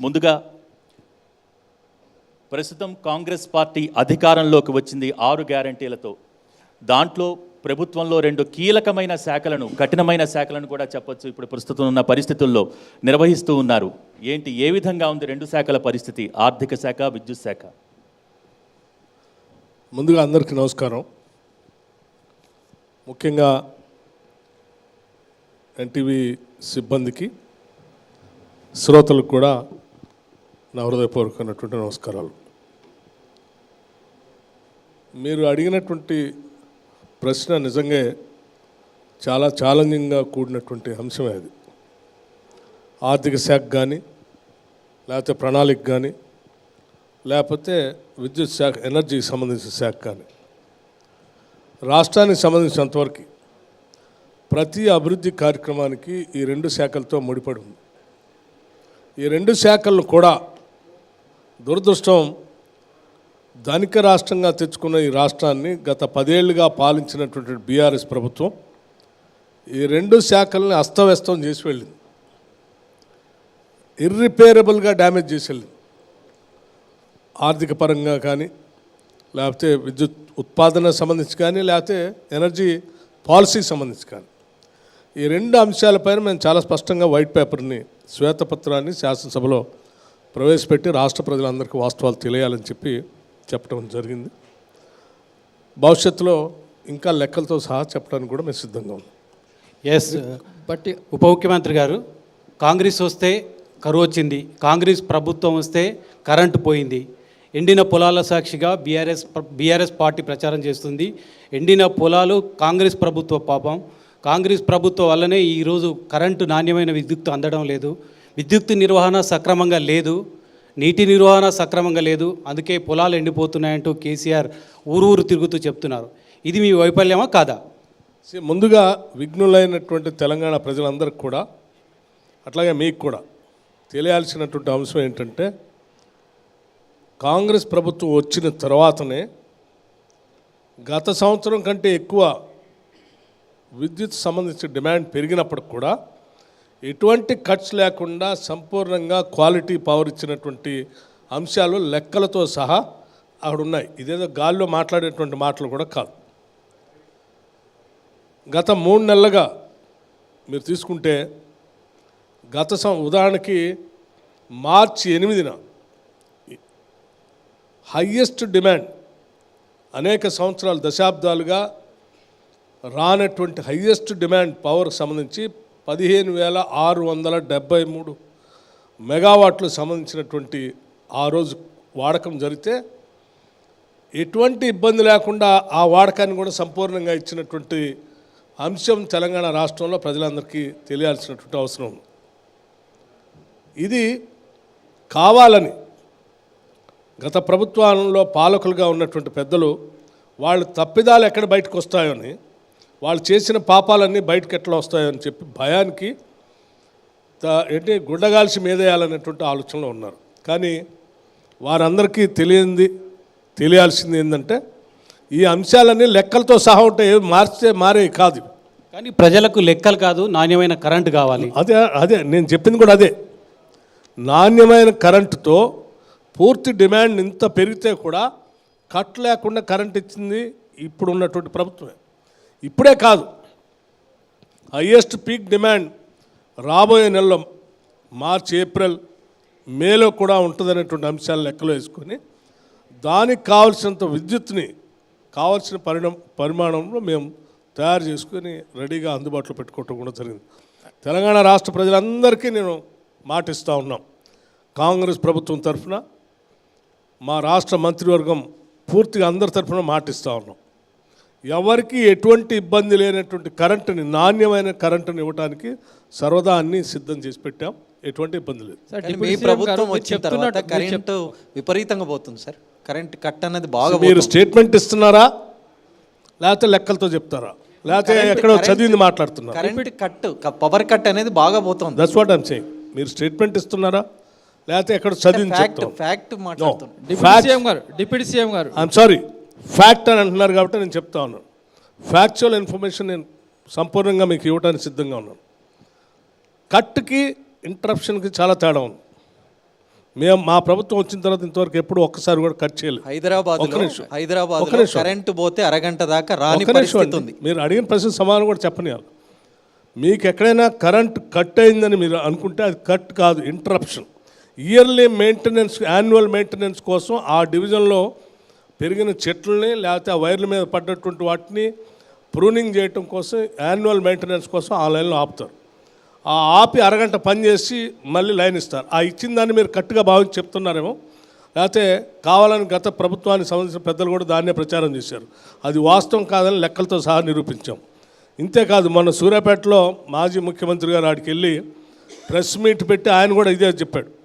ముందుగా ప్రస్తుతం కాంగ్రెస్ పార్టీ అధికారంలోకి వచ్చింది ఆరు గ్యారంటీలతో. దాంట్లో ప్రభుత్వంలో రెండు కీలకమైన శాఖలను కఠినమైన శాఖలను కూడా చెప్పొచ్చు. ఇప్పుడు ప్రస్తుతం ఉన్న పరిస్థితుల్లో నిర్వహిస్తూ ఉన్నారు. ఏంటి? ఏ విధంగా ఉంది రెండు శాఖల పరిస్థితి? ఆర్థిక శాఖ విద్యుత్ శాఖ. ముందుగా అందరికీ నమస్కారం. ముఖ్యంగా ఎన్టీవీ సిబ్బందికి శ్రోతలకు కూడా నా హృదయపూర్వకమైనటువంటి నమస్కారాలు. మీరు అడిగినటువంటి ప్రశ్న నిజంగా చాలా ఛాలెంజింగ్గా కూడినటువంటి అంశమే అది. ఆర్థిక శాఖ కానీ లేకపోతే ప్రణాళిక కానీ లేకపోతే విద్యుత్ శాఖ ఎనర్జీకి సంబంధించిన శాఖ కానీ రాష్ట్రానికి సంబంధించినంతవరకు ప్రతి అభివృద్ధి కార్యక్రమానికి ఈ రెండు శాఖలతో ముడిపడి ఉంది. ఈ రెండు శాఖలను కూడా దురదృష్టం ధనిక రాష్ట్రంగా తెచ్చుకున్న ఈ రాష్ట్రాన్ని గత పదేళ్ళుగా పాలించినటువంటి బీఆర్ఎస్ ప్రభుత్వం ఈ రెండు శాఖల్ని అస్తవ్యస్తం చేసి వెళ్ళింది. ఇర్రిపేరబుల్గా డ్యామేజ్ చేసి వెళ్ళింది. ఆర్థిక పరంగా కానీ లేకపోతే విద్యుత్ ఉత్పాదన సంబంధించి కానీ లేకపోతే ఎనర్జీ పాలసీకి సంబంధించి కానీ. ఈ రెండు అంశాలపైన మేము చాలా స్పష్టంగా వైట్ పేపర్ని శ్వేతపత్రాన్ని శాసనసభలో ప్రవేశపెట్టి రాష్ట్ర ప్రజలందరికీ వాస్తవాలు తెలియాలని చెప్పి చెప్పడం జరిగింది. భవిష్యత్తులో ఇంకా లెక్కలతో సహా చెప్పడానికి కూడా మేము సిద్ధంగా ఉన్నాం. ఎస్ uh, బట్ ఉప ముఖ్యమంత్రి గారు కాంగ్రెస్ వస్తే కరువు వచ్చింది కాంగ్రెస్ ప్రభుత్వం వస్తే కరెంటు పోయింది. ఎండిన పొలాల సాక్షిగా బీఆర్ఎస్ బీఆర్ఎస్ పార్టీ ప్రచారం చేస్తుంది. ఎండిన పొలాలు కాంగ్రెస్ ప్రభుత్వ పాపం. కాంగ్రెస్ ప్రభుత్వం వల్లనే ఈరోజు కరెంటు నాణ్యమైన విద్యుత్ అందడం లేదు. విద్యుత్ నిర్వహణ సక్రమంగా లేదు నీటి నిర్వహణ సక్రమంగా లేదు అందుకే పొలాలు ఎండిపోతున్నాయంటూ కేసీఆర్ ఊరు ఊరు తిరుగుతూ చెప్తున్నారు. ఇది మీ వైఫల్యమా కాదా? ముందుగా విఘ్నులైనటువంటి తెలంగాణ ప్రజలందరికీ కూడా అట్లాగే మీకు కూడా తెలియాల్సినటువంటి అంశం ఏంటంటే కాంగ్రెస్ ప్రభుత్వం వచ్చిన తర్వాతనే గత సంవత్సరం కంటే ఎక్కువ విద్యుత్ సంబంధించిన డిమాండ్ పెరిగినప్పటికి కూడా ఎటువంటి కట్స్ లేకుండా సంపూర్ణంగా క్వాలిటీ పవర్ ఇచ్చినటువంటి అంశాలు లెక్కలతో సహా అక్కడ ఉన్నాయి ఇదేదో గాల్లో మాట్లాడేటువంటి మాటలు కూడా కాదు. గత మూడు నెలలుగా మీరు తీసుకుంటే గత సం ఉదాహరణకి మార్చి ఎనిమిదిన హయ్యెస్ట్ డిమాండ్ అనేక సంవత్సరాలు దశాబ్దాలుగా రానటువంటి హయ్యెస్ట్ డిమాండ్ పవర్కి సంబంధించి పదిహేను వేల ఆరు వందల డెబ్బై మూడు మెగావాట్లు సంబంధించినటువంటి ఆ రోజు వాడకం జరిగితే ఎటువంటి ఇబ్బంది లేకుండా ఆ వాడకాన్ని కూడా సంపూర్ణంగా ఇచ్చినటువంటి అంశం తెలంగాణ రాష్ట్రంలో ప్రజలందరికీ తెలియాల్సినటువంటి అవసరం ఉంది. ఇది కావాలని గత ప్రభుత్వంలో పాలకులుగా ఉన్నటువంటి పెద్దలు వాళ్ళు తప్పిదాలు ఎక్కడ బయటకు వస్తాయని వాళ్ళు చేసిన పాపాలన్నీ బయటకు ఎట్లా వస్తాయో అని చెప్పి భయానికి త- ఏంటి గుడ్డగాల్సి మీదేయాలనేటువంటి ఆలోచనలో ఉన్నారు. కానీ వారందరికీ తెలియంది తెలియాల్సింది ఏంటంటే ఈ అంశాలన్నీ లెక్కలతో సహా ఉంటాయి ఏవి మార్చితే మారే కాదు. కానీ ప్రజలకు లెక్కలు కాదు నాణ్యమైన కరెంటు కావాలి. అదే అదే నేను చెప్పింది కూడా అదే. నాణ్యమైన కరెంటుతో పూర్తి డిమాండ్ ఇంత పెరిగితే కూడా కట్ లేకుండా కరెంట్ ఇచ్చింది ఇప్పుడు ఉన్నటువంటి ప్రభుత్వమే. ఇప్పుడే కాదు. హయ్యెస్ట్ పీక్ డిమాండ్ రాబోయే నెలలో మార్చ్ ఏప్రిల్ మేలో కూడా ఉంటుందనేటువంటి అంశాలు లెక్కలో వేసుకొని దానికి కావలసినంత విద్యుత్ని కావలసిన పరిణామ పరిమాణంలో మేము తయారు చేసుకొని రెడీగా అందుబాటులో పెట్టుకోవటం కూడా జరిగింది. తెలంగాణ రాష్ట్ర ప్రజలందరికీ నేను మాటిస్తూ ఉన్నాం. కాంగ్రెస్ ప్రభుత్వం తరఫున మా రాష్ట్ర మంత్రివర్గం పూర్తిగా అందరి తరఫున మాటిస్తూ ఉన్నాం. ఎవరికి ఎటువంటి ఇబ్బంది లేనటువంటి కరెంటుని నాణ్యమైన కరెంటుని ఇవ్వడానికి సర్వదా అన్ని సిద్ధం చేసి పెట్టాం. ఎటువంటి ఇబ్బంది లేదు. మీ ప్రభుత్వం వచ్చిన తర్వాత కరెంటు విపరీతంగా పోతుంది సార్. కరెంట్ కట్ అనేది బాగా మీరు. స్టేట్మెంట్ ఇస్తున్నారా? లేకపోతే లెక్కలతో చెప్తారా? లేకపోతే ఎక్కడో చదివింది మాట్లాడుతున్నారా? కరెంట్ కట్ పవర్ కట్ అనేది బాగా పోతుంది. దట్స్ వాట్ ఐమ్ సేయింగ్ మీరు స్టేట్మెంట్ ఇస్తున్నారా? లేకపోతే ఎక్కడ చదివింది ఫ్యాక్ట్ చెప్తాం. ఫ్యాక్ట్ మాట్లాడుతున్నాం. డిప్యూటీ సీఎం గారు డిప్యూటీ సీఎం గారు. ఐఎమ్ సారీ ఫ్యాక్ట్ అని అంటున్నారు కాబట్టి నేను చెప్తా ఉన్నాను ఫ్యాక్చువల్ ఇన్ఫర్మేషన్ నేను సంపూర్ణంగా మీకు ఇవ్వడానికి సిద్ధంగా ఉన్నాను కట్కి ఇంటరప్షన్కి చాలా తేడా ఉంది మేము మా ప్రభుత్వం వచ్చిన తర్వాత ఇంతవరకు ఎప్పుడు ఒక్కసారి కూడా కట్ చేయలేదు హైదరాబాద్. హైదరాబాద్. కరెంటు పోతే అరగంట దాకా రాని పరిస్థితి. ఉంది మీరు అడిగిన ప్రశ్న సమాధానం కూడా చెప్పనియాలి మీకు ఎక్కడైనా కరెంట్ కట్ అయిందని మీరు అనుకుంటే అది కట్ కాదు interruption yearly maintenance annual maintenance కోసం ఆ డివిజన్లో పెరిగిన చెట్లని లేకపోతే ఆ వైర్ల మీద పడ్డటువంటి వాటిని ప్రూనింగ్ చేయటం కోసం యాన్యువల్ మెయింటెనెన్స్ కోసం ఆ లైన్లో ఆపుతారు. ఆ ఆపి అరగంట పని చేసి మళ్ళీ లైన్ ఇస్తారు. ఆ ఇచ్చిన దాన్ని మీరు కట్టుగా భావించి చెప్తున్నారేమో. లేకపోతే కావాలని గత ప్రభుత్వానికి సంబంధించిన పెద్దలు కూడా దాన్నే ప్రచారం చేశారు. అది వాస్తవం కాదని లెక్కలతో సహా నిరూపించాం. ఇంతేకాదు మొన్న సూర్యాపేటలో మాజీ ముఖ్యమంత్రి గారు ఆడికి వెళ్ళి ప్రెస్ మీట్ పెట్టి ఆయన కూడా ఇదే చెప్పాడు.